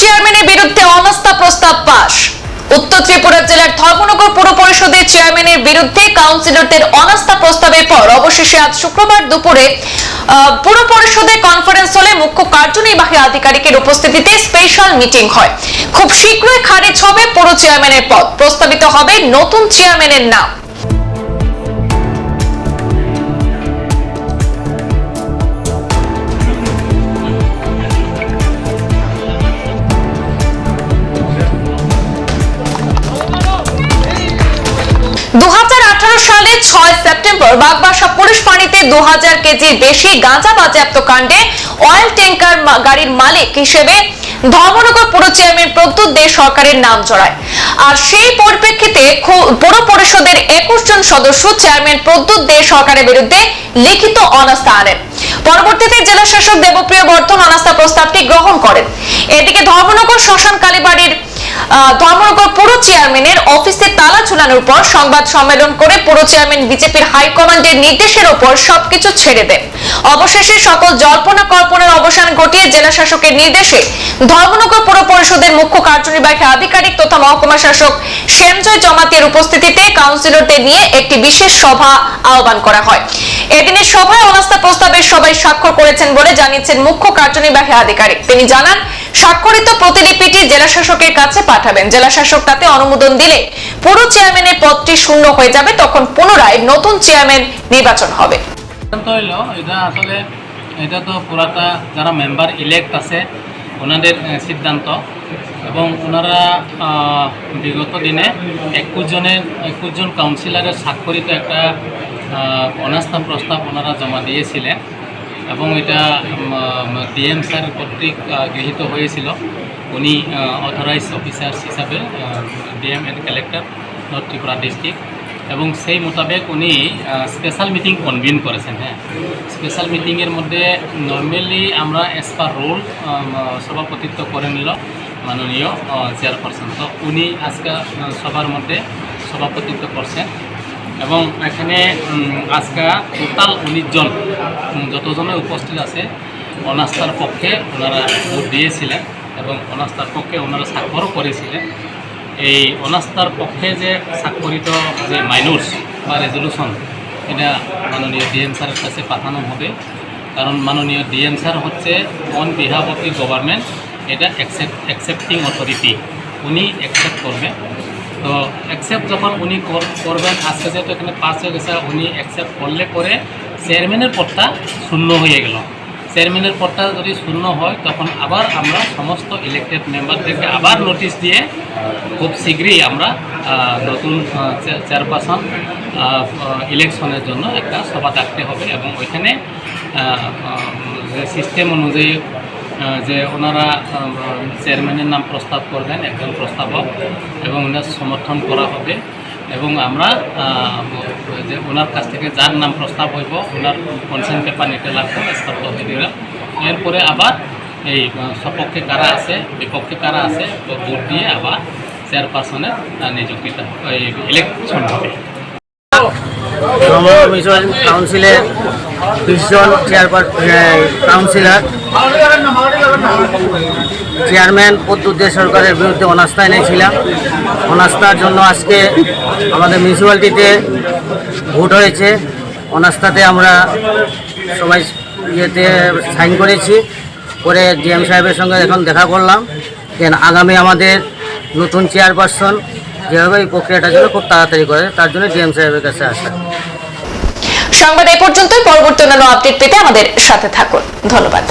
চেয়ারম্যানের বিরুদ্ধে অনাস্থা প্রস্তাব পাশ উত্তর ত্রিপুরা জেলার ধর্মনগর পুর পরিষদের চেয়ারম্যানের বিরুদ্ধে কাউন্সিলরদের অনাস্থা প্রস্তাবের পর অবশেষে আজ শুক্রবার দুপুরে পুর পরিষদের কনফারেন্স হলে মুখ্য কার্যনির্বাহী আধিকারিকের উপস্থিতিতে স্পেশাল মিটিং হয়। খুব শীঘ্রই খারিজ হবে পুর চেয়ারম্যানের পদ। প্রস্তাবিত হবে নতুন চেয়ারম্যানের নাম। দু সালে ছয় সেপ্টেম্বর বাগবাসা পুলিশ পানিতে দু কেজির বেশি গাঁজা বাজেয়াপ্ত কাণ্ডে অয়েল ট্যাঙ্কার গাড়ির মালিক হিসেবে ধর্মনগর পুর চেয়ারম্যান প্রদ্যুৎ দে সরকারের নাম জড়ায়। আর সেই পরিপ্রেক্ষিতে পুর পরিষদের একুশ জন সদস্য চেয়ারম্যান প্রদ্যুৎ দে সরকারের বিরুদ্ধে লিখিত অনাস্থা আনেন। পরবর্তীতে জেলা শাসক দেবপ্রিয় বর্ধন অনাস্থা প্রস্তাবটি গ্রহণ করেন। এদিকে ধর্মনগর শ্মশান কালীবাড়ির ধর্মনগর পুর চেয়ারম্যানের অফিসে তালা ঝুলানোর পর সংবাদ সম্মেলন করে চেয়ারম্যান বিজেপির হাইকমান্ডের নির্দেশের ওপর সবকিছু ছেড়ে দেন। অবশেষে সকল জল্পনা কল্পনার অবসান ঘটিয়ে জেলা শাসকের নির্দেশে ধর্মনগর পুর পরিষদের মুখ্য কার্যনির্বাহী আধিকারিক তথা মহকুমা শাসক শ্যামজয় জমাতিয়ার উপস্থিতিতে কাউন্সিলরদের নিয়ে একটি বিশেষ সভা আহ্বান করা হয়। এদিনের সভায় অনাস্থা প্রস্তাবের সবাই স্বাক্ষর করেছেন বলে জানিয়েছেন মুখ্য কার্যনির্বাহী আধিকারিক। তিনি জানান স্বাক্ষরিত প্রতিলিপিটি জেলা শাসকের কাছে পাঠাবেন। জেলা শাসক তাতে অনুমোদন দিলে পুরো চেয়ারম্যানের পদটি শূন্য হয়ে যাবে। তখন পুনরায় নতুন চেয়ারম্যান নির্বাচন হবে। এটা আসলে, এটা তো পুরাটা যারা মেম্বার ইলেক্ট আছে, ওনাদের সিদ্ধান্ত। এবং ওনারা বিগত দিনে একুশ জনের, একুশ জন কাউন্সিলরের স্বাক্ষরিত একটা অনাস্থা প্রস্তাব ওনারা জমা দিয়েছিলেন। এবং এটা ডিএম স্যার কর্তৃক গৃহীত হয়েছিল। উনি অথরাইজ অফিসার্স হিসাবে DM and collector north Tripura district এবং সেই মোতাবেক উনি স্পেশাল মিটিং কনভিন করেছেন হ্যাঁ। স্পেশাল মিটিংয়ের মধ্যে নর্মালি আমরা অ্যাজ পার রোল সভাপতিত্ব করে নিল মাননীয় চেয়ারপারসন তো উনি আজকে সবার মধ্যে সভাপতিত্ব করছেন। এবং এখানে আজকে টোটাল উনিশ জন যতজনে উপস্থিত আছে, অনাস্থার পক্ষে ওনারা ভোট দিয়েছিলেন এবং অনাস্থার পক্ষে ওনারা স্বাক্ষরও করেছিলেন। এই অনাস্থার পক্ষে যে স্বাক্ষরিত যে মাইনর্স বা রেজলিউশন এটা মাননীয় ডিএম স্যারের কাছে পাঠানো হবে। কারণ মাননীয় ডিএম স্যার হচ্ছে on behalf of the government এটা অ্যাকসেপ্ট অ্যাকসেপ্টিং অথরিটি উনি অ্যাকসেপ্ট করবে। তো অ্যাকসেপ্ট যখন উনি কর- করবেন, আজকে যেহেতু এখানে পাস হয়ে গেছে, উনি অ্যাকসেপ্ট করলে পরে চেয়ারম্যানের পদটা শূন্য হয়ে গেল। চেয়ারম্যানের পদটা যদি শূন্য হয়, তখন আবার আমরা সমস্ত ইলেক্টেড মেম্বারদেরকে আবার নোটিশ দিয়ে খুব শীঘ্রই আমরা নতুন চেয়ারপারসন ইলেকশনের জন্য একটা সভা ডাকতে হবে এবং ওইখানে সিস্টেম অনুযায়ী যে ওনারা চেয়ারম্যানের নাম প্রস্তাব করবেন, একজন প্রস্তাবক, এবং ওনার সমর্থন করা হবে। এবং আমরা যে ওনার কাছ থেকে যার নাম প্রস্তাব হইব ওনার কনসেন্ট পেপার নিতে লাগবে স্তব্ধ হয়ে গেল এরপরে আবার এই সপক্ষে কারা আছে বিপক্ষে কারা আছে ভোট দিয়ে আবার চেয়ারপারসনের আহ, নিযুক্তিটা ইলেকশন হবে। ধর্মনগর মিশন কাউন্সিলের বিশজন কাউন্সিলর চেয়ারম্যান প্রদ্যুৎ সরকারের বিরুদ্ধে অনাস্থা এনেছিলাম। অনাস্থার জন্য আজকে আমাদের মিউনিসিপ্যালিটিতে ভোট হয়েছে। অনাস্থাতে আমরা সবাই ইয়েতে সাইন করেছি। করে ডিএম সাহেবের সঙ্গে এখন দেখা করলাম। দেন আগামী আমাদের নতুন চেয়ারপারসন যেভাবে এই প্রক্রিয়াটা যেন খুব তাড়াতাড়ি করে, তার জন্য ডিএম সাহেবের কাছে আসা। সংবাদ এ পর্যন্তই, পরবর্তী অন্যান্য আপডেট পেতে আমাদের সাথে থাকুন। ধন্যবাদ।